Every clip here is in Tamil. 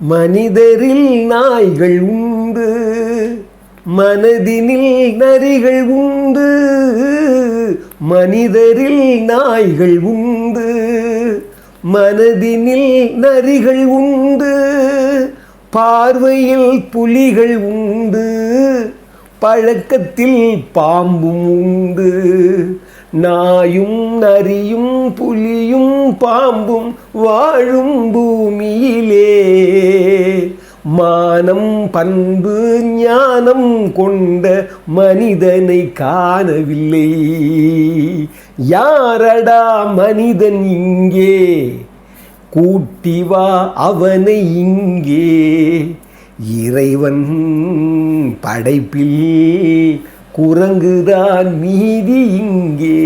மனிதரில் நாய்கள் உண்டு. மனதினில் நரிகள் உண்டு. மனிதரில் நாய்கள் உண்டு. மனதினில் நரிகள் உண்டு. பார்வையில் புலிகள் உண்டு. பழக்கத்தில் பாம்பும் உண்டு. நாயும் நரியும் புலியும் பாம்பும் வாழும் பூமியிலே. மானம் பண்பு ஞானம் கொண்ட மனிதனை காணவில்லை. யாரடா மனிதன் இங்கே? கூட்டி வா அவனை இங்கே. இறைவன் படைப்பில் குரங்குதான் மீதி இங்கே.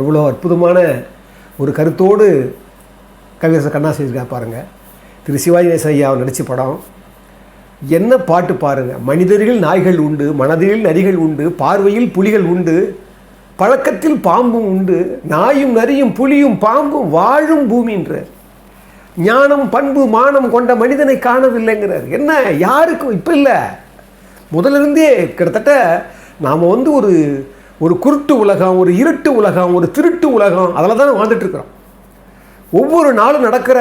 எவ்வளோ அற்புதமான ஒரு கருத்தோடு கவியரசர் கண்ணா செய்திருக்கா பாருங்க. திரு சிவாஜி நேசையா நடித்த படம். என்ன பாட்டு பாருங்க. மனிதர்கள் நாய்கள் உண்டு மனதில் நரிகள் உண்டு பார்வையில் புலிகள் உண்டு பழக்கத்தில் பாம்பும் உண்டு நாயும் நரியும் புலியும் பாம்பும் வாழும் பூமின்றார். ஞானம் பண்பு மானம் கொண்ட மனிதனை காணவில்லைங்கிறார். என்ன யாருக்கும் இப்போ இல்லை. முதலிருந்தே கிட்டத்தட்ட நாம் வந்து ஒரு ஒரு குருட்டு உலகம் ஒரு இருட்டு உலகம் ஒரு திருட்டு உலகம் அதில் தானே வாழ்ந்துட்டுருக்குறோம். ஒவ்வொரு நாளும் நடக்கிற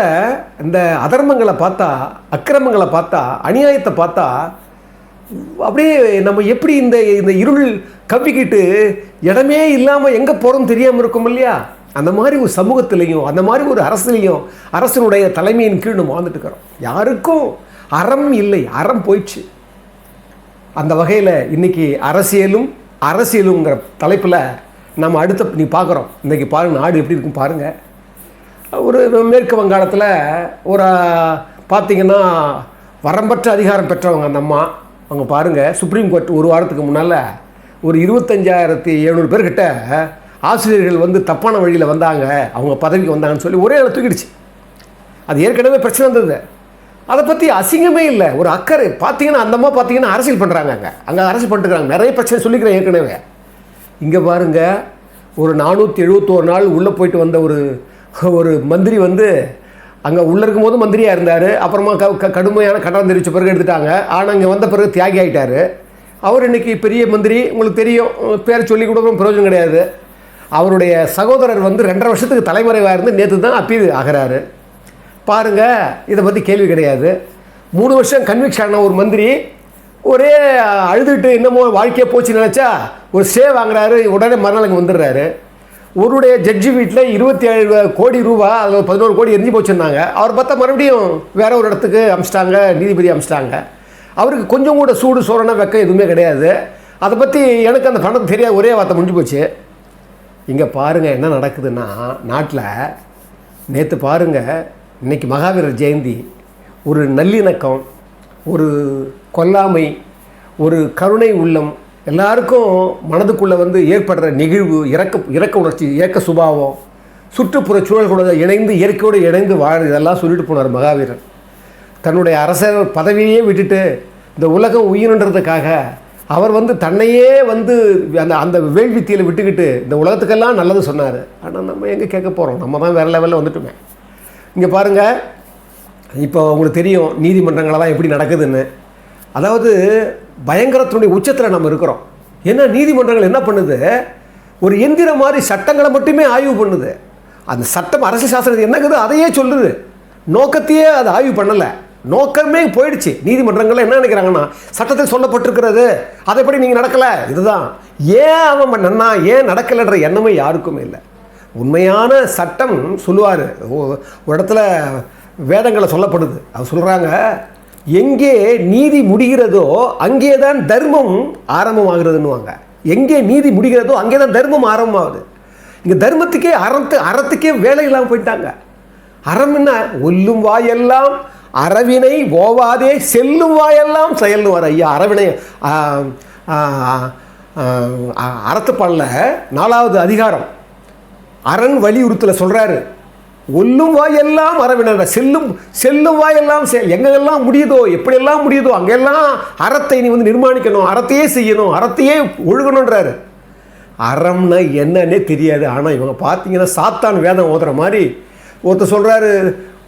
இந்த அதர்மங்களை பார்த்தா அக்கிரமங்களை பார்த்தா அநியாயத்தை பார்த்தா அப்படியே நம்ம எப்படி இந்த இந்த இருள் கவ்விக்கிட்டு இடமே இல்லாமல் எங்கே போகிறோம் தெரியாமல் இருக்கும் இல்லையா? அந்த மாதிரி ஒரு சமூகத்திலையும் அந்த மாதிரி ஒரு அரசுலேயும் அரசனுடைய தலைமையின் கீழ் நம்ம வாழ்ந்துட்டு இருக்கிறோம் யாருக்கும் அறம் இல்லை அறம் போயிடுச்சு. அந்த வகையில் இன்றைக்கி அரசியலும் அரசியலுங்கிற தலைப்பில் நம்ம அடுத்த நீ பார்க்குறோம் இன்றைக்கி பாருங்கள் நாடு எப்படி இருக்கும் பாருங்கள் ஒரு மேற்கு வங்காளத்தில் ஒரு பார்த்தீங்கன்னா வரம்பற்ற அதிகாரம் பெற்றவங்க அந்த அம்மா. அவங்க பாருங்கள் சுப்ரீம் கோர்ட் ஒரு வாரத்துக்கு முன்னால் ஒரு இருபத்தஞ்சாயிரத்தி எழுநூறு பேர்கிட்ட ஆசிரியர்கள் வந்து தப்பான வழியில் வந்தாங்க. அவங்க பதவிக்கு வந்தாங்கன்னு சொல்லி ஒரே இடம் தூக்கிடுச்சு. அது ஏற்கனவே பிரச்சனை வந்தது. அதை பற்றி அசிங்கமே இல்லை. ஒரு அக்கறை. பார்த்தீங்கன்னா அந்தமாக பார்த்தீங்கன்னா அரசியல் பண்ணுறாங்க அங்கே. அங்கே அரசியல் பண்ணிட்டுருக்காங்க. நிறைய பிரச்சனை சொல்லிக்கிறேன் ஏற்கனவே. இங்கே பாருங்கள் ஒரு நானூற்றி எழுபத்தோரு நாள் உள்ளே போயிட்டு வந்த ஒரு ஒரு மந்திரி வந்து அங்கே உள்ளே இருக்கும்போது மந்திரியாக இருந்தார். அப்புறமா க க கடுமையான கடன் தெரிவித்த பிறகு எடுத்துட்டாங்க. ஆனால் இங்கே வந்த பிறகு தியாகி ஆகிட்டார் அவர் இன்னைக்கு பெரிய மந்திரி. உங்களுக்கு தெரியும். பேர் சொல்லி கூட பிரயோஜனம் கிடையாது. அவருடைய சகோதரர் வந்து ரெண்டரை வருஷத்துக்கு தலைமறைவாக இருந்து நேற்று தான் அப்பீல் ஆகிறாரு. பாருங்க இதை பற்றி கேள்வி கிடையாது. மூணு வருஷம் கன்விக்ஷன் ஆன ஒரு மந்திரி ஒரே அழுதுகிட்டு என்னமோ வாழ்க்கையை போச்சு நினச்சா ஒரு ஸ்டே வாங்குறாரு உடனே மறுநாள் இங்கே வந்துடுறாரு. ஒருடைய ஜட்ஜி வீட்டில் இருபத்தி ஏழு கோடி ரூபா அதில் பதினோரு கோடி எரிஞ்சு போச்சுருந்தாங்க அவர் பார்த்தா மறுபடியும் வேற ஒரு இடத்துக்கு அமிச்சிட்டாங்க நீதிபதி அமிச்சிட்டாங்க. அவருக்கு கொஞ்சம் கூட சூடு சோறன வெக்கம் எதுவுமே கிடையாது. அதை பற்றி எனக்கு அந்த பணம் தெரியாது ஒரே வார்த்தை முடிஞ்சு போச்சு. இங்கே பாருங்கள் என்ன நடக்குதுன்னா நாட்டில் நேற்று பாருங்கள் இன்றைக்கி மகாவீரர் ஜெயந்தி ஒரு நல்லிணக்கம் ஒரு கொல்லாமை ஒரு கருணை உள்ளம் எல்லாருக்கும் மனதுக்குள்ளே வந்து ஏற்படுற நெகிழ்வு இறக்க இறக்க உணர்ச்சி இயக்க சுபாவம் சுற்றுப்புற சூழல்களோட இணைந்து இயற்கையோடு இணைந்து வாழ் இதெல்லாம் சொல்லிட்டு போனார் மகாவீரர். தன்னுடைய அரசர் பதவியே விட்டுட்டு இந்த உலகம் உயிரின்றதுக்காக அவர் வந்து தன்னையே வந்து அந்த அந்த வேள்வித்தியில் விட்டுக்கிட்டு இந்த உலகத்துக்கெல்லாம் நல்லது சொன்னார். ஆனால் நம்ம எங்கே கேட்க போகிறோம் நம்ம தான் வேறு லெவலில் வந்துட்டுமே. இங்கே பாருங்கள் இப்போ உங்களுக்கு தெரியும் நீதிமன்றங்களெல்லாம் எப்படி நடக்குதுன்னு. அதாவது பயங்கரத்தினுடைய உச்சத்தில் நம்ம இருக்கிறோம். ஏன்னா நீதிமன்றங்கள் என்ன பண்ணுது? ஒரு எந்திர மாதிரி சட்டங்களை மட்டுமே ஆய்வு பண்ணுது. அந்த சட்டம் அரசியல் சாஸ்திரத்தில் என்னங்குது அதையே சொல்லுது. நோக்கத்தையே அது ஆய்வு பண்ணலை. நோக்கமே போயிடுச்சு. நீதிமன்றங்கள் என்ன நினைக்கிறாங்கன்னா சட்டத்தில் சொல்லப்பட்டிருக்கிறது. அதைப்படி நீங்கள் நடக்கலை? இதுதான். ஏன் அவன் நன்னா ஏன் நடக்கலைன்ற எண்ணமே யாருக்குமே இல்லை. உண்மையான சட்டம் சொல்லுவார். ஒரு இடத்துல வேதங்களை சொல்லப்படுது. அவர் சொல்கிறாங்க எங்கே நீதி முடிகிறதோ அங்கே தான் தர்மம் ஆரம்பமாகிறதுன்னுவாங்க. எங்கே நீதி முடிகிறதோ அங்கே தான் தர்மம் ஆரம்பமாகுது. இங்கே தர்மத்துக்கே அறத்து அறத்துக்கே வேலை இல்லாமல் போயிட்டாங்க. அறம் என்ன? ஒல்லும் வாயெல்லாம் அறவினை ஓவாதே செல்லும் வாயெல்லாம் செயல்னுவார் ஐயா. அறவினை அறத்து ஆ, நாலாவது அதிகாரம். அரண் வலியுறுத்தல சொல்கிறாரு ஒல்லும் வாயெல்லாம் அறவினர் செல்லும் செல்லும் வாயெல்லாம் எங்கெல்லாம் முடியுதோ எப்படியெல்லாம் முடியுதோ அங்கெல்லாம் அறத்தை நீ வந்து நிர்மாணிக்கணும் அறத்தையே செய்யணும் அறத்தையே ஒழுகணுன்றாரு அறம்னா என்னன்னே தெரியாது. ஆனால் இவங்க பார்த்தீங்கன்னா சாத்தான் வேதம் ஓதுற மாதிரி ஒருத்தர் சொல்கிறாரு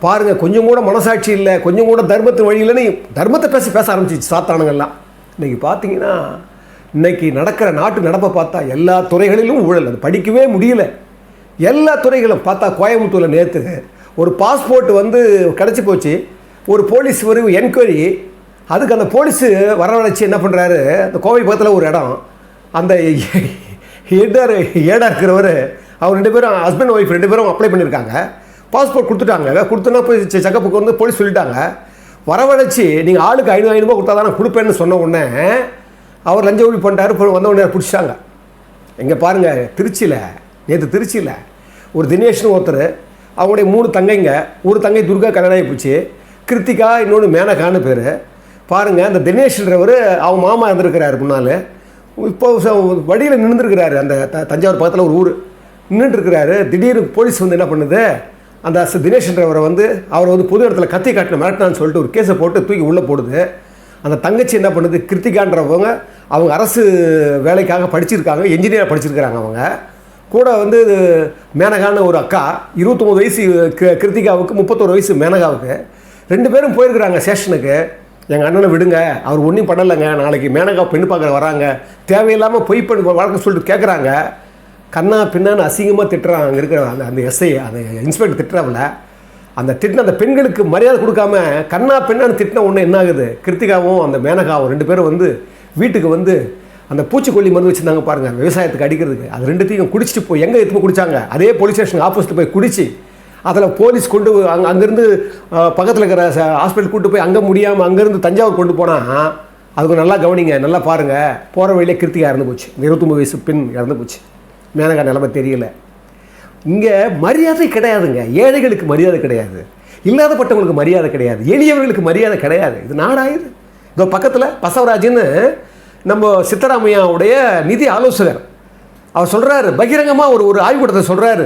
பாருங்கள் கொஞ்சம் கூட மனசாட்சி இல்லை கொஞ்சம் கூட தர்மத்தின் வழி இல்லைன்னு தர்மத்தை பேசி பேச ஆரம்பிச்சிச்சு சாத்தானுங்கெல்லாம். இன்றைக்கி பார்த்தீங்கன்னா இன்னைக்கு நடக்கிற நாட்டு நடப்பை பார்த்தா எல்லா துறைகளிலும் ஊழல். அது படிக்கவே முடியல. எல்லா துறைகளும் பார்த்தா கோயம்புத்தூரில் நேற்று ஒரு பாஸ்போர்ட் வந்து கிடச்சி போச்சு. ஒரு போலீஸ் ஒரு என்கொயரி அதுக்கு அந்த போலீஸு வரவழைச்சி என்ன பண்ணுறாரு அந்த கோவை பக்கத்தில் ஒரு இடம். அந்த ஹெட்டார் ஏடா இருக்கிறவர் அவர் ரெண்டு பேரும் ஹஸ்பண்ட் ஒய்ஃப் ரெண்டு பேரும் அப்ளை பண்ணியிருக்காங்க பாஸ்போர்ட் கொடுத்துட்டாங்க. கொடுத்தோன்னா போய் செக்கப்புக்கு வந்து போலீஸ் சொல்லிட்டாங்க. வரவழைச்சி நீங்கள் ஆளுக்கு ஐநூறு ஐநூறுபா கொடுத்தா தான் நான் கொடுப்பேன்னு சொன்ன உடனே அவர் லஞ்ச ஒழி பண்ணிட்டாரு. வந்த உடனே பிடிச்சிட்டாங்க. இங்கே பாருங்கள் திருச்சியில் நேற்று திருச்சியில் ஒரு தினேஷ்னு ஒருத்தர் அவங்களுடைய மூணு தங்கைங்க ஒரு தங்கை துர்கா கல்யாணம் ஆகி போச்சு. கிருத்திகா இன்னொன்று மேனகான்னு பேர். பாருங்கள் அந்த தினேஷ்ன்றவர் அவங்க மாமா இருந்திருக்கிறாரு முன்னால். இப்போ வழியில் நின்றுருக்கிறாரு அந்த த- தஞ்சாவூர் பக்கத்தில் ஒரு ஊர். நின்றுட்டுருக்கிறாரு திடீர்னு போலீஸ் வந்து என்ன பண்ணுது? அந்த ச- தினேஷ்ன்றவரை வந்து அவரை வந்து பொது இடத்துல கத்தி காட்டின மிரட்டினான்னு சொல்லிட்டு ஒரு கேஸை போட்டு தூக்கி உள்ளே போடுது. அந்த தங்கச்சி என்ன பண்ணுது? கிருத்திகான்றவங்க அவங்க அரசு வேலைக்காக படிச்சிருக்காங்க என்ஜினியராக படிச்சிருக்கிறாங்க அவங்க. கூட வந்து மேனகான்னு ஒரு அக்கா இருபத்தொம்பது வயசு க கிருத்திகாவுக்கு முப்பத்தோரு வயசு மேனகாவுக்கு. ரெண்டு பேரும் போயிருக்கிறாங்க ஸ்டேஷனுக்கு எங்கள் அண்ணனை விடுங்க அவர் ஒன்றும் பண்ணலைங்க நாளைக்கு மேனகா பெண்ணு பார்க்குற வராங்க. தேவையில்லாமல் பொய் பண்ணி வழக்கம் சொல்லிட்டு கேட்குறாங்க கண்ணா பின்னான்னு அசிங்கமாக திட்டுறான் அங்கே இருக்கிற அந்த அந்த எஸ்ஐ அந்த இன்ஸ்பெக்டர் திட்டுறாப்புல. அந்த திட்டின அந்த பெண்களுக்கு மரியாதை கொடுக்காம கண்ணா பெண்ணான்னு திட்டின ஒன்று என்ன ஆகுது? கிருத்திகாவும் அந்த மேனகாவும் ரெண்டு பேரும் வந்து வீட்டுக்கு வந்து அந்த பூச்சிக்கொல்லி மருந்து வச்சுருந்தாங்க பாருங்கள் விவசாயத்துக்கு அடிக்கிறதுக்கு. அது ரெண்டுத்தையும் குடிச்சிட்டு போய் எங்கே எடுத்து குடித்தாங்க அதே போலீஸ் ஸ்டேஷன் ஆப்போசிட் போய் குடிச்சு அதில் போலீஸ் கொண்டு அங்கே அங்கேருந்து பக்கத்தில் இருக்கிற ஹாஸ்பிட்டல் கூட்டு போய் அங்கே முடியாமல் அங்கேருந்து தஞ்சாவூர் கொண்டு போனால் அதுக்கு நல்லா கவனிங்க நல்லா பாருங்கள் போகிற வழியிலே கிருத்திகா இறந்து போச்சு. இந்த இருபத்தொம்பது வயசு பெண் இறந்து போச்சு. மேனகா நிலமை தெரியல. இங்கே மரியாதை கிடையாதுங்க. ஏழைகளுக்கு மரியாதை கிடையாது. இல்லாதப்பட்டவங்களுக்கு மரியாதை கிடையாது. எளியவர்களுக்கு மரியாதை கிடையாது. இது நாடாயுது இதோ பக்கத்தில் பசவராஜன்னு நம்ம சித்தராமையாவுடைய நிதி ஆலோசகர். அவர் சொல்கிறாரு பகிரங்கமாக ஒரு ஒரு ஆய்வுக்கூடத்தை சொல்கிறாரு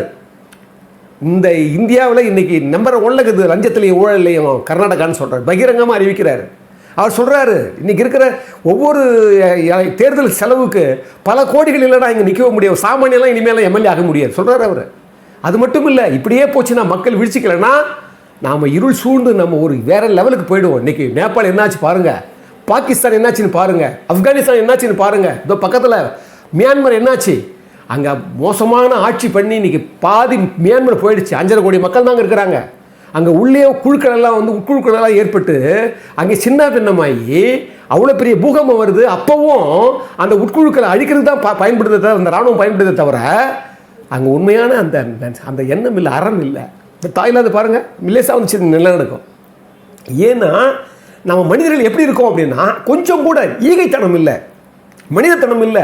இந்த இந்தியாவில் இன்றைக்கி நம்பர் ஒன்ல இருக்குது லஞ்சத்திலையும் ஊழல்லையும் கர்நாடகான்னு சொல்கிறார் பகிரங்கமாக அறிவிக்கிறாரு. அவர் சொல்கிறாரு இன்றைக்கி இருக்கிற ஒவ்வொரு தேர்தல் செலவுக்கு பல கோடிகள் இல்லைனா இங்கே நிற்க முடியும் சாமானியெல்லாம் இனிமேல் எம்எல்ஏ ஆக முடியாது. சொல்கிறார் அவர். அது மட்டும் இல்லை இப்படியே போச்சுன்னா மக்கள் வீழ்ச்சிக்கலைன்னா நாம் இருள் சூழ்ந்து நம்ம ஒரு வேற லெவலுக்கு போயிடுவோம். இன்றைக்கி நேபாள் என்னாச்சு பாருங்கள் பாகிஸ்தான் என்னாச்சுன்னு பாருங்க. ஆப்கானிஸ்தான் என்னாச்சுன்னு பாருங்க. இதோ பக்கத்தில் மியான்மர் என்னாச்சு? அங்கே மோசமான ஆட்சி பண்ணி இன்னைக்கு பாதி மியான்மர் போயிடுச்சு. அஞ்சரை கோடி மக்கள் தாங்க இருக்கிறாங்க. அங்கே உள்ளே குழுக்களெல்லாம் வந்து உட்குழுக்களெல்லாம் ஏற்பட்டு அங்கே சின்ன பின்னமாகி அவ்வளோ பெரிய பூகம்பம் வருது. அப்போவும் அந்த உட்குழுக்களை அழிக்கிறது தான் ப பயன்படுத்த தவிர அந்த ராணுவம் பயன்படுத்த தவிர அங்கே உண்மையான அந்த அந்த எண்ணம் இல்லை அறம் இல்லை. இந்த தாய்லாந்து பாருங்கள் மில்லேஸாக வந்து நிலநடுக்கம். ஏன்னா நம்ம மனிதர்கள் எப்படி இருக்கோம் அப்படின்னா கொஞ்சம் கூட ஈகைத்தனம் இல்லை. மனிதத்தனம் இல்லை.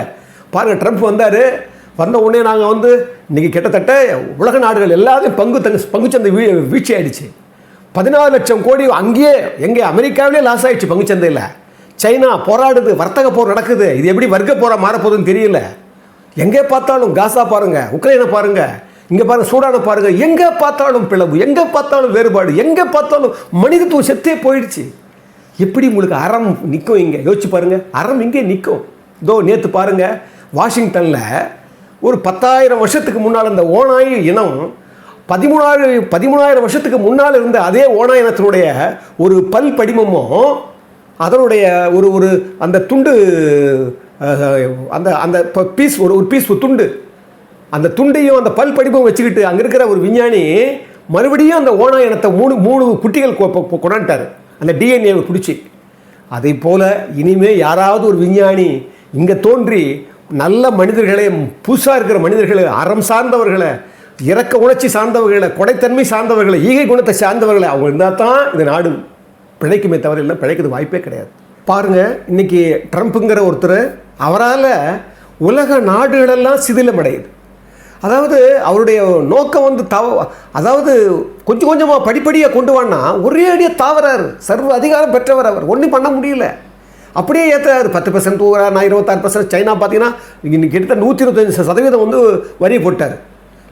பாருங்கள் ட்ரம்ப் வந்தார். வந்த உடனே நாங்கள் வந்து இன்றைக்கி கிட்டத்தட்ட உலக நாடுகள் எல்லாத்தையும் பங்கு தங்க பங்குச்சந்தை வீ வீழ்ச்சி ஆயிடுச்சு பதினாறு லட்சம் கோடி அங்கேயே எங்கே அமெரிக்காவிலே லாஸ் ஆகிடுச்சு பங்குச்சந்தையில். சைனா போராடுது வர்த்தக போர் நடக்குது. இது எப்படி வர்க்க போராக மாறப்போகுதுன்னு தெரியல. எங்கே பார்த்தாலும் காசா பாருங்கள் உக்ரைனை பாருங்கள் இங்கே பாருங்கள் சூடானை பாருங்கள் எங்கே பார்த்தாலும் பிளவு எங்கே பார்த்தாலும் வேறுபாடு எங்கே பார்த்தாலும் மனிதத்துவம் செத்தே போயிடுச்சு. எப்படி உங்களுக்கு அறம் நிற்கும் இங்கே? யோசிச்சு பாருங்கள் அறம் இங்கே நிற்கும் இதோ நேற்று பாருங்க வாஷிங்டனில் ஒரு பத்தாயிரம் வருஷத்துக்கு முன்னால் இந்த ஓனாய் இனம் பதிமூணாயிரம் பதிமூணாயிரம் வருஷத்துக்கு முன்னால் இருந்த அதே ஓனாய் இனத்தினுடைய ஒரு பல் படிமமும் அதனுடைய ஒரு ஒரு அந்த துண்டு அந்த அந்த பீஸ் ஒரு ஒரு பீஸ் துண்டு. அந்த துண்டையும் அந்த பல் படிப்பும் வச்சுக்கிட்டு அங்கே இருக்கிற ஒரு விஞ்ஞானி மறுபடியும் அந்த ஓனாய் இனத்தை மூணு மூணு குட்டிகள் கொ- கொண்டாண்டார் அந்த டிஎன்ஏவை பிடிச்சி. அதை போல் இனிமேல் யாராவது ஒரு விஞ்ஞானி இங்கே தோன்றி நல்ல மனிதர்களை புதுசாக இருக்கிற மனிதர்களை அறம் சார்ந்தவர்களை இறக்க உணர்ச்சி சார்ந்தவர்களை கொடைத்தன்மை சார்ந்தவர்களை ஈகை குணத்தை சார்ந்தவர்களை அவங்க இருந்தால் தான் இந்த நாடு பிழைக்குமே தவிர இல்லை பிழைக்கிறது வாய்ப்பே கிடையாது. பாருங்கள் இன்னைக்கு ட்ரம்ப்புங்கிற ஒருத்தர் அவரால் உலக நாடுகளெல்லாம் சிதிலமடையுது. அதாவது அவருடைய நோக்கம் வந்து தவ அதாவது கொஞ்சம் கொஞ்சமாக படிப்படியாக கொண்டு வான்னா ஒரே அடியாக தாவரார் சர்வ அதிகாரம் பெற்றவர் அவர். ஒன்றும் பண்ண முடியல. அப்படியே ஏற்றுறாரு பத்து பர்சன்ட் தூக்குறாரு நான் இருபத்தாறு பர்சன்ட் சைனா பார்த்தீங்கன்னா இன்னைக்கு கிட்டத்தட்ட நூற்றி இருபத்தஞ்சு சதவீதம் வந்து வரி போட்டார்.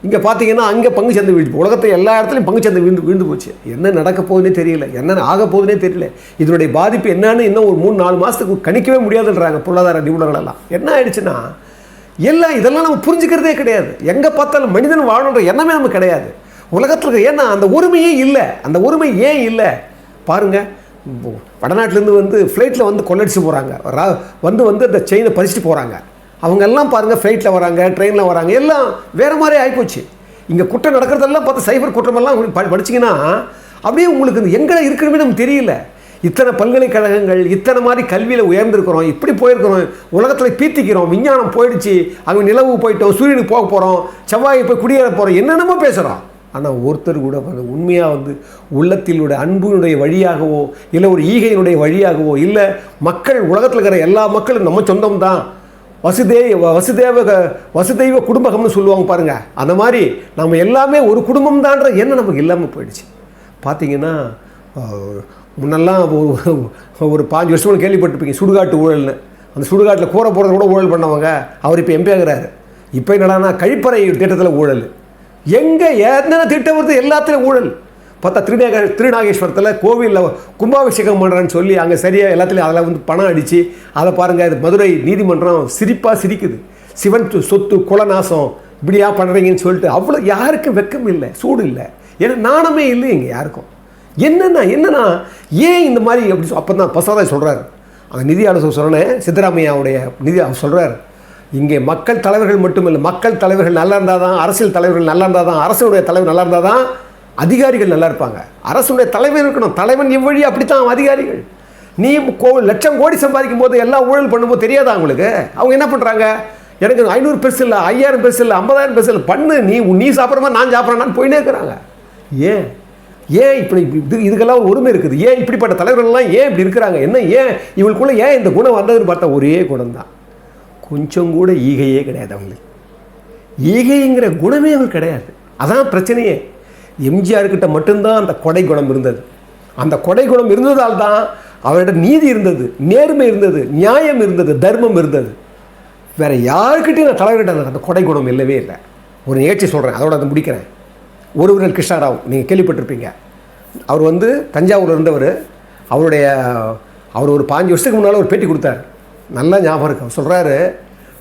இங்கே பார்த்தீங்கன்னா அங்கே பங்கு சந்தை வீழ்ச்சி உலகத்தை எல்லா இடத்துலையும் பங்கு சந்தை விழுந்து விழுந்து போச்சு. என்ன நடக்க போகுதுன்னே தெரியல. என்ன ஆக போகுதுன்னே தெரியல. இதனுடைய பாதிப்பு என்னன்னு இன்னும் ஒரு மூணு நாலு மாதத்துக்கு கணிக்கவே முடியாதுன்றாங்க பொருளாதார நிபுணர்கள் எல்லாம் என்ன ஆயிடுச்சுன்னா எல்லாம் இதெல்லாம் நம்ம புரிஞ்சுக்கிறதே கிடையாது எங்கே பார்த்தாலும் மனிதன் வாழணுன்ற எண்ணமே நமக்கு கிடையாது உலகத்தில் இருக்க ஏன்னா அந்த உரிமையே இல்லை அந்த உரிமை ஏன் இல்லை பாருங்கள் வடநாட்டிலேருந்து வந்து ஃப்ளைட்டில் வந்து கொள்ளடிச்சு போகிறாங்க வந்து வந்து அந்த செயினை பறிச்சுட்டு போகிறாங்க அவங்க எல்லாம் பாருங்கள் ஃப்ளைட்டில் வராங்க ட்ரெயினில் வராங்க எல்லாம் வேறு மாதிரி ஆகிப்போச்சு இங்கே குற்றம் நடக்கிறதெல்லாம் பார்த்து சைபர் குற்றமெல்லாம் படிச்சிங்கன்னா அப்படியே உங்களுக்கு இந்த எங்கே இருக்கிறமே நமக்கு தெரியல இத்தனை பல்கலைக்கழகங்கள் இத்தனை மாதிரி கல்வியில் உயர்ந்திருக்கிறோம் இப்படி போயிருக்கிறோம் உலகத்தில் பீத்திக்கிறோம் விஞ்ஞானம் போயிடுச்சு அங்கே நிலவு போயிட்டோம் சூரியனுக்கு போக போகிறோம் செவ்வாய் போய் குடியேற போகிறோம் என்னென்னமோ பேசுகிறோம் ஆனால் ஒருத்தர் கூட உண்மையாக வந்து உள்ளத்தினுடைய அன்பினுடைய வழியாகவோ இல்லை ஒரு ஈகையினுடைய வழியாகவோ இல்லை மக்கள் உலகத்தில் இருக்கிற எல்லா மக்களும் நம்ம சொந்தம் தான் வசுதே வசுதேவ வசுதெய்வ குடும்பகம்னு சொல்லுவாங்க பாருங்கள் அந்த மாதிரி நம்ம எல்லாமே ஒரு குடும்பம் தான்ற எண்ணம் நமக்கு இல்லாமல் போயிடுச்சு. பார்த்தீங்கன்னா முன்னெல்லாம் ஒரு ஒரு பாஞ்சு வருஷம் கேள்விப்பட்டிருப்பீங்க சுடுகாட்டு ஊழல்னு. அந்த சுடுகாட்டில் கூரை போடுறது கூட ஊழல் பண்ணவங்க அவர் இப்போ எம்பி ஆகிறாரு. இப்போ என்னடானா கழிப்பறை திட்டத்தில் ஊழல். எங்கே எத்தனை திட்டம் வருது எல்லாத்துலையும் ஊழல். பார்த்தா திருநாக திருநாகேஸ்வரத்தில் கோவிலில் கும்பாபிஷேகம் பண்ணுறேன்னு சொல்லி அங்கே சரியாக எல்லாத்துலேயும் அதில் வந்து பணம் அடித்து அதை பாருங்கள் இது மதுரை நீதிமன்றம் சிரிப்பாக சிரிக்குது. சிவன் சொத்து குலநாசம் இப்படியா பண்ணுறீங்கன்னு சொல்லிட்டு அவ்வளோ யாருக்கும் வெக்கம் இல்லை சூடு இல்லை. ஏன்னா நாணமே இல்லை இங்கே யாருக்கும். என்னென்னா என்னன்னா ஏன் இந்த மாதிரி அப்படி அப்போ தான் பசாதாய் சொல்கிறாரு அந்த நிதி ஆலோசனை சொன்னேன் சித்தராமையாவுடைய நிதி சொல்கிறார் இங்கே மக்கள் தலைவர்கள் மட்டும் இல்லை மக்கள் தலைவர்கள் நல்லா இருந்தால் தான் அரசியல் தலைவர்கள் நல்லா இருந்தால் தான் அரசுடைய தலைவர் நல்லா இருந்தால் தான் அதிகாரிகள் நல்லா இருப்பாங்க. அரசுடைய தலைவர் இருக்கணும். தலைவன் இவ்வழி அப்படித்தான் அதிகாரிகள். நீ கோ லட்சம் கோடி சம்பாதிக்கும் போது எல்லா ஊழல் பண்ணும்போது தெரியாதா அவங்களுக்கு? அவங்க என்ன பண்ணுறாங்க எனக்கு ஐநூறு பெருசு இல்லை ஐயாயிரம் பெருசு இல்லை ஐம்பதாயிரம் பெருசு இல்லை பண்ணு. நீ நீ சாப்பிட்ற மாதிரி நான் சாப்பிட்றேன்னு போயினே இருக்கிறாங்க. ஏன்? ஏன் இப்படி இது இதுக்கெல்லாம் ஒரு உரிமை இருக்குது? ஏன் இப்படிப்பட்ட தலைவர்கள்லாம் ஏன் இப்படி இருக்கிறாங்க? என்ன ஏன் இவங்களுக்குள்ளே ஏன் இந்த குணம் வந்ததுன்னு பார்த்தா ஒரே குணம் தான் கொஞ்சம் கூட ஈகையே கிடையாது அவங்களுக்கு. ஈகைங்கிற குணமே அவங்களுக்கு கிடையாது. அதான் பிரச்சனையே. எம்ஜிஆர்கிட்ட மட்டும்தான் அந்த கொடை குணம் இருந்தது. அந்த கொடை குணம் இருந்ததால் தான் அவரிடம் நீதி இருந்தது நேர்மை இருந்தது நியாயம் இருந்தது தர்மம் இருந்தது. வேறு யாருக்கிட்டையும் நான் தலைவர்கிட்ட அந்த- அந்த கொடை குணம் இல்லவே இல்லை. ஒரு நிகழ்ச்சி சொல்கிறேன் அதோட அதை முடிக்கிறேன். ஒருவர்கள் கிருஷ்ணராவ் நீங்கள் கேள்விப்பட்டிருப்பீங்க. அவர் வந்து தஞ்சாவூரில் இருந்தவர். அவருடைய அவர் ஒரு பாஞ்சு வருஷத்துக்கு முன்னால் ஒரு பேட்டி கொடுத்தார். நல்லா ஞாபகம் இருக்கு. அவர் சொல்கிறாரு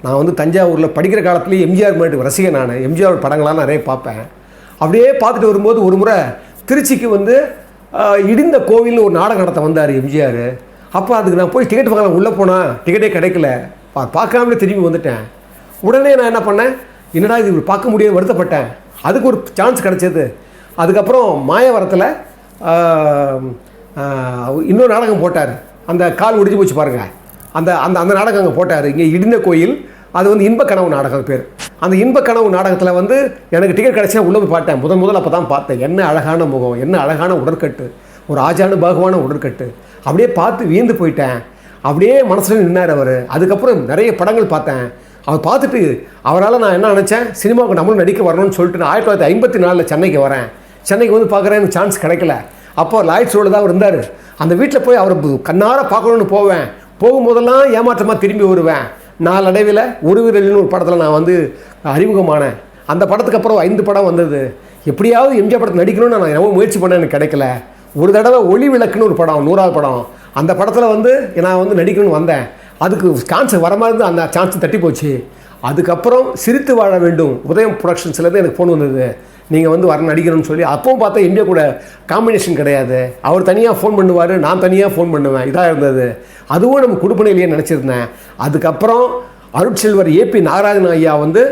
நான் வந்து தஞ்சாவூரில் படிக்கிற காலத்துலேயே எம்ஜிஆர் மாதிரி ரசிகன் நான். எம்ஜிஆர் படங்கள்லாம் நிறைய பார்ப்பேன். அப்படியே பார்த்துட்டு வரும்போது ஒரு முறை திருச்சிக்கு வந்து இடிந்த கோவில்னு ஒரு நாடகம் நடத்த வந்தார் எம்ஜிஆர். அப்போ அதுக்கு நான் போய் டிக்கெட் வாங்கலாம் உள்ளே போனேன் டிக்கெட்டே கிடைக்கல. பா பார்க்காமலே திரும்பி வந்துட்டேன். உடனே நான் என்ன பண்ணேன்? என்னடா இது பார்க்க முடியாது வருத்தப்பட்டேன். அதுக்கு ஒரு சான்ஸ் கிடச்சது. அதுக்கப்புறம் மாயவரத்தில் இன்னொரு நாடகம் போட்டார். அந்த கால் ஒடிஞ்சு போச்சு பாருங்கள் அந்த அந்த அந்த நாடகம் அங்கே போட்டார். இங்கே இடிந்த கோயில் அது வந்து இன்ப கனவு நாடகம் பேர். அந்த இன்ப கனவு நாடகத்தில் வந்து எனக்கு டிக்கெட் கிடைச்சா உள்ளே போய் பார்த்தேன் முதன் முதல் அப்போ தான் பார்த்தேன். என்ன அழகான முகம் என்ன அழகான உடற்கட்டு. ஒரு ஆஜானு பாகுவான உடற்கட்டு. அப்படியே பார்த்து வியந்து போயிட்டேன். அப்படியே மனசில் நின்னார் அவர். அதுக்கப்புறம் நிறைய படங்கள் பார்த்தேன். அவர் பார்த்துட்டு அவரால் நான் என்ன நினச்சேன்? சினிமாவுக்கு நம்மளும் நடிக்க வரணும்னு சொல்லிட்டு நான் ஆயிரத்தி தொள்ளாயிரத்தி ஐம்பத்தி நாலில் சென்னைக்கு வரேன். சென்னைக்கு வந்து பார்க்குறேன் எனக்கு சான்ஸ் கிடைக்கல. அப்போ லாய்ட்ஸ் ரோடு தான் அவர் இருந்தார். அந்த வீட்டில் போய் அவர் கண்ணார பார்க்கணுன்னு போவேன். போகும்போதெல்லாம் ஏமாற்றமாக திரும்பி வருவேன். நாளடைவில் ஒரு விரல்னு ஒரு படத்தில் நான் வந்து அறிமுகமானேன். அந்த படத்துக்கு அப்புறம் ஐந்து படம் வந்தது. எப்படியாவது எம்ஜிஆர் படத்தில் நடிக்கணும்னு நான் ரொம்ப முயற்சி பண்ணேன் எனக்கு கிடைக்கல. ஒரு தடவை ஒளி விளக்குன்னு ஒரு படம் நூறாவது படம். அந்த படத்தில் வந்து நான் வந்து நடிக்கணும்னு வந்தேன். அதுக்கு சான்ஸ் வர மாதிரி இருந்து அந்த சான்ஸ் தட்டி போச்சு. அதுக்கப்புறம் சிரித்து வாழ வேண்டும். உதயம் ப்ரொடக்ஷன்ஸ்லேருந்து எனக்கு ஃபோன் வந்தது. நீங்கள் வந்து வர நடிக்கணும்னு சொல்லி அப்பவும் பார்த்தா இந்தியா கூட காம்பினேஷன் கிடையாது. அவர் தனியாக ஃபோன் பண்ணுவார் நான் தனியாக ஃபோன் பண்ணுவேன். இதாக இருந்தது. அதுவும் நம்ம கொடுப்பனையிலேயே நினச்சிருந்தேன். அதுக்கப்புறம் அருட்செல்வர் ஏபி நாகராஜன் ஐயா வந்து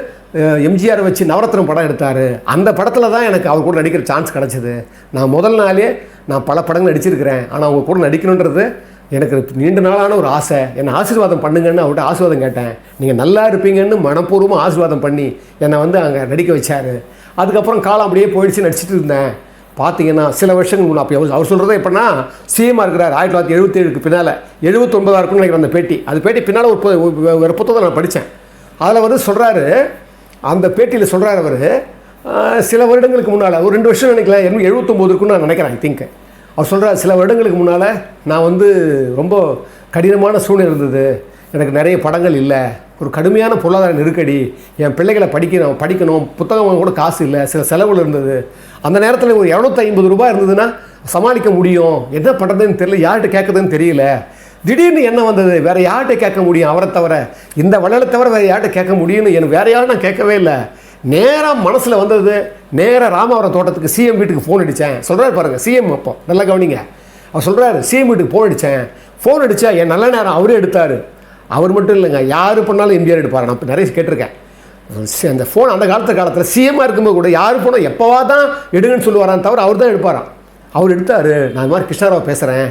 எம்ஜிஆர் வச்சு நவரத்னம் படம் எடுத்தார். அந்த படத்தில் தான் எனக்கு அவர் கூட நடிக்கிற சான்ஸ் கிடச்சிது. நான் முதல் நாளே நான் பல படங்கள் நடிச்சிருக்கிறேன். ஆனால் அவங்க கூட நடிக்கணுன்றது எனக்கு நீண்ட நாளான ஒரு ஆசை. என்னை ஆசீர்வாதம் பண்ணுங்கன்னு அவர்கிட்ட ஆசீர்வாதம் கேட்டேன். நீங்கள் நல்லா இருப்பீங்கன்னு மனப்பூர்வமாக ஆசீர்வாதம் பண்ணி என்னை வந்து அங்கே நடிக்க வச்சார். அதுக்கப்புறம் காலம் அப்படியே போயிடுச்சு நடிச்சிட்டு இருந்தேன். பார்த்தீங்கன்னா சில வருஷங்கள் முன்ன அப்போ அவர் சொல்கிறத எப்படின்னா சிஎம்மாக இருக்கிறார் ஆயிரத்தி தொள்ளாயிரத்தி எழுபத்தேழுக்கு பின்னால். எழுபத்தொன்பதாக இருக்கும்னு நினைக்கிறேன் அந்த பேட்டி. அது பேட்டி பின்னால் ஒரு ஒரு- ஒரு புத்தகம் நான் படித்தேன் அதில் வந்து சொல்கிறாரு அந்த பேட்டியில் சொல்கிறார் அவர் சில வருடங்களுக்கு முன்னால் ஒரு ரெண்டு வருஷம் நினைக்கல என்ன எழுபத்தொம்போது இருக்குன்னு நான் நினைக்கிறேன் ஐ திங்க் அவர் சொல்கிறார் சில வருடங்களுக்கு முன்னால் நான் வந்து ரொம்ப கடினமான சூழ்நிலை இருந்தது. எனக்கு நிறைய படங்கள் இல்லை. ஒரு கடுமையான பொருளாதார நெருக்கடி. என் பிள்ளைகளை படிக்கணும் படிக்கணும். புத்தகம் கூட காசு இல்லை. சில செலவுகள் இருந்தது. அந்த நேரத்தில் ஒரு இரநூத்தி ஐம்பது ரூபாய் இருந்ததுன்னா சமாளிக்க முடியும். என்ன பண்ணுறதுன்னு தெரியல. யார்கிட்ட கேட்குறதுன்னு தெரியல. திடீர்னு என்ன வந்தது? வேறு யார்கிட்ட கேட்க முடியும்? அவரை தவிர. இந்த வள்ளலை தவிர வேறு யார்கிட்ட கேட்க முடியும்னு எனக்கு வேற யாரும் நான் கேட்கவே இல்லை. நேராக மனசில் வந்தது நேராக ராமாவரம் தோட்டத்துக்கு சிஎம் வீட்டுக்கு ஃபோன் அடித்தேன் சொல்கிறாரு பாருங்கள் சிஎம் அப்போ நல்லா கவனிங்க. அவர் சொல்கிறாரு சிஎம் வீட்டுக்கு ஃபோன் அடித்தேன் ஃபோன் அடித்தா என் நல்ல நேரம் அவரே எடுத்தார். அவர் மட்டும் இல்லைங்க யார் பண்ணாலும் எம்ஜிஆர் எடுப்பார். நான் நிறைய கேட்டிருக்கேன். அந்த ஃபோன் அந்த காலத்து காலத்தில் சிஎம்மாக இருக்கும்போது கூட யார் போனால் எப்போவா தான் எடுங்கன்னு சொல்லுவாரான் தவிர அவர் தான் எடுப்பாராம். அவர் எடுத்தார் நான் இது மாதிரி கிருஷ்ணாராவ் பேசுகிறேன்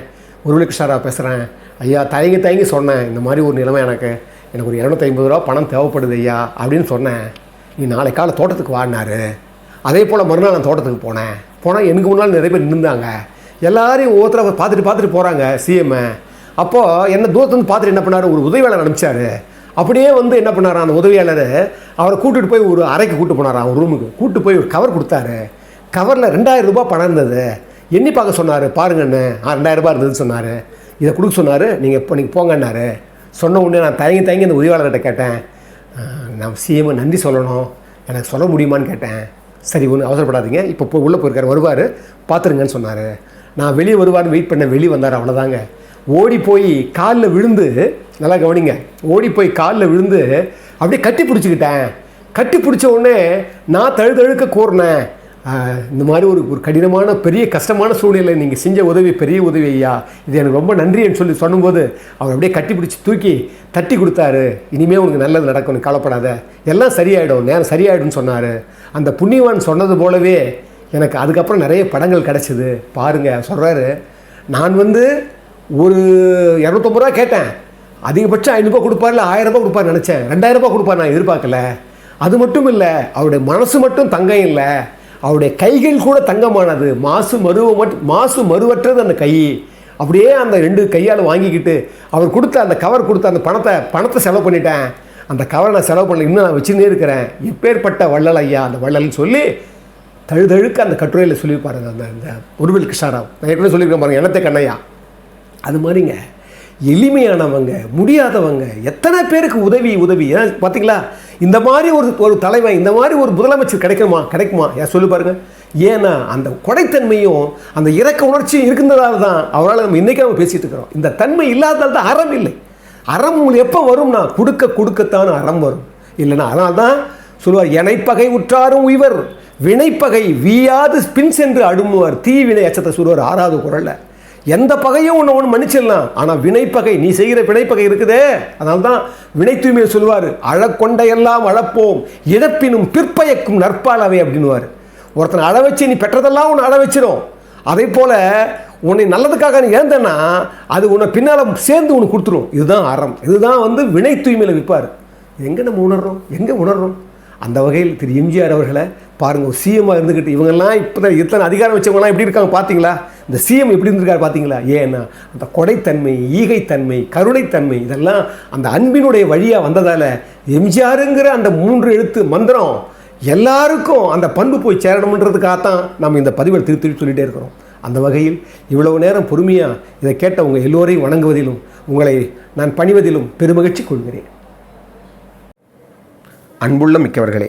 உருளி கிருஷ்ணாராவ் பேசுகிறேன் ஐயா தயங்கி தயங்கி சொன்னேன் இந்த மாதிரி ஒரு நிலைமை எனக்கு. எனக்கு ஒரு இரநூத்தி ஐம்பது ரூபா பணம் தேவைப்படுது ஐயா அப்படின்னு சொன்னேன். நீ நாளை காலை தோட்டத்துக்கு வாடினாரு. அதே போல் மறுநாள் நான் தோட்டத்துக்கு போனேன். போனால் எனக்கு முன்னால் நிறைய பேர் நின்றாங்க எல்லாரையும் ஒவ்வொருத்தர பார்த்துட்டு பார்த்துட்டு போகிறாங்க சிஎம்மை அப்போது என்ன தூரத்துலேருந்து பார்த்துட்டு என்ன பண்ணார்? ஒரு உதவியாளர் அனுப்பிச்சாரு. அப்படியே வந்து என்ன பண்ணார் அந்த உதவியாளர் அவரை கூட்டிகிட்டு போய் ஒரு அறைக்கு கூட்டு போனாராம். ஒரு ரூமுக்கு கூட்டு போய் ஒரு கவர் கொடுத்தாரு. கவரில் ரெண்டாயிரம் ரூபாய் பணம் இருந்தது. எண்ணி பார்க்க சொன்னார். பாருங்கன்னு. ஆ ரெண்டாயிரம் ரூபாய் இருந்ததுன்னு சொன்னார். இதை கொடுக்க சொன்னார். நீங்கள் இப்போ நீங்கள் போங்கன்னாரு. சொன்ன உடனே நான் தயங்கி தயங்கி அந்த உதவியாளர்கிட்ட கேட்டேன். நான் சிஎம் நன்றி சொல்லணும். எனக்கு சொல்ல முடியுமான்னு கேட்டேன். சரி ஒன்றும் அவசரப்படாதீங்க. இப்போ போய் உள்ளே போயிருக்காரு வருவார். பார்த்துருங்கன்னு சொன்னார். நான் வெளியே வருவார்னு வெயிட் பண்ண வெளியே வந்தார் அவ்வளோதாங்க ஓடி போய் காலில் விழுந்து நல்லா கவனிங்க. ஓடி போய் காலில் விழுந்து அப்படியே கட்டி பிடிச்சிக்கிட்டேன். கட்டி பிடிச்ச உடனே நான் தழுதழுக்க கூறினேன் இந்த மாதிரி ஒரு ஒரு கடினமான பெரிய கஷ்டமான சூழ்நிலை நீங்கள் செஞ்ச உதவி பெரிய உதவி ஐயா. இது எனக்கு ரொம்ப நன்றின்னு சொல்லி சொல்லும்போது அவர் அப்படியே கட்டி பிடிச்சி தூக்கி தட்டி கொடுத்தாரு. இனிமேல் உனக்கு நல்லது நடக்கும் கவலைப்படாத. எல்லாம் சரியாயிடும். நேரம் சரியாயிடும்னு சொன்னார். அந்த புண்ணியவான் சொன்னது போலவே எனக்கு அதுக்கப்புறம் நிறைய படங்கள் கிடச்சிது. பாருங்கள் சொல்கிறாரு நான் வந்து ஒரு இரநூத்தம்பது ரூபா கேட்டேன். அதிகபட்சம் ஐநூறுபா கொடுப்பார் ஆயிரம் ரூபாய் கொடுப்பார் நினச்சேன். ரெண்டாயிரம் ரூபாய் கொடுப்பார் நான் எதிர்பார்க்கல. அது மட்டும் இல்லை அவருடைய மனசு மட்டும் தங்கம் இல்லை. அவருடைய கைகள் கூட தங்கமானது. மாசு மருவ மட்டும் மாசு மறுவற்றது அந்த கை. அப்படியே அந்த ரெண்டு கையால் வாங்கிக்கிட்டு அவர் கொடுத்த அந்த கவர் கொடுத்த அந்த பணத்தை பணத்தை செலவு பண்ணிட்டேன். அந்த கவரை நான் செலவு பண்ணல இன்னும் நான் வச்சுன்னே இருக்கிறேன். எப்பேற்பட்ட வள்ளல் ஐயா அந்த வள்ளல்னு சொல்லி தழுதழுக்கு அந்த கட்டுரையில் சொல்லியிருப்பாருங்க அந்த அந்த உருவில் கிருஷ்ணாராவ். நான் ஏற்கனவே சொல்லியிருக்கேன் பாருங்க எண்ணத்தை கண்ணையா? அது மாதிரிங்க எளிமையானவங்க முடியாதவங்க எத்தனை பேருக்கு உதவி உதவி? ஏன்னா பார்த்தீங்களா இந்த மாதிரி ஒரு ஒரு தலைவன் இந்த மாதிரி ஒரு முதலமைச்சர் கிடைக்குமா? கிடைக்குமா? ஏன் சொல்லி பாருங்கள் ஏன்னா அந்த கொடைத்தன்மையும் அந்த இறக்க உணர்ச்சியும் இருக்கின்றதால தான் அவரால் நம்ம இன்றைக்கி நம்ம பேசிகிட்டு இருக்கிறோம். இந்த தன்மை இல்லாததால் தான் அறம் இல்லை. அறம் உங்களுக்கு எப்போ வரும்னா கொடுக்க கொடுக்கத்தான் அறம் வரும். இல்லைன்னா அதனால தான் சொல்லுவார் எனைப்பகை உற்றாரும் உய்வர். வினைப்பகை வீயாது பின் சென்று அடுமுவார் தீ வினை அச்சத்தை சொல்லுவார் ஆறாவது குரலை எந்த பகையும் ஒன்று ஒன்று மன்னிச்சிடலாம். ஆனால் வினைப்பகை நீ செய்கிற வினைப்பகை இருக்குதே. அதனால தான் வினை தூய்மையை சொல்லுவார் அழக்கொண்ட எல்லாம் அழப்போம் இழப்பினும் பிற்பயக்கும் நற்பாலவை அப்படின்னுவார். ஒருத்தனை அழ வச்சு நீ பெற்றதெல்லாம் உன்னை அழ வச்சிடும் அதே போல் உன்னை நல்லதுக்காக நீ இழந்தனா அது உன்னை பின்னால் சேர்ந்து உனக்கு கொடுத்துரும். இதுதான் அறம். இதுதான் வந்து வினை தூய்மையில் விற்பார். எங்கே நம்ம உணர்றோம்? எங்கே உணர்றோம்? அந்த வகையில் திரு எம்ஜிஆர் அவர்களை பாருங்கள் சிஎம்மாக இருந்துக்கிட்டு இவங்கெல்லாம் இப்போ தான் இத்தனை அதிகாரம் வச்சவங்கலாம் எப்படி இருக்காங்க பார்த்தீங்களா இந்த சிஎம் எப்படி இருந்திருக்காரு பார்த்தீங்களா ஏன்னா அந்த கொடைத்தன்மை ஈகைத்தன்மை கருணைத்தன்மை இதெல்லாம் அந்த அன்பினுடைய வழியாக வந்ததால் எம்ஜிஆருங்கிற அந்த மூன்று எழுத்து மந்திரம் எல்லாருக்கும் அந்த பண்பு போய் சேரணுன்றதுக்காகத்தான் நம்ம இந்த பதிவை திருத்தி திருத்தி சொல்லிகிட்டே இருக்கிறோம். அந்த வகையில் இவ்வளவு நேரம் பொறுமையாக இதை கேட்ட உங்கள் எல்லோரையும் வணங்குவதிலும் உங்களை நான் பணிவதிலும் பெருமகிழ்ச்சி கொள்கிறேன். அன்புள்ள மிக்கவர்களே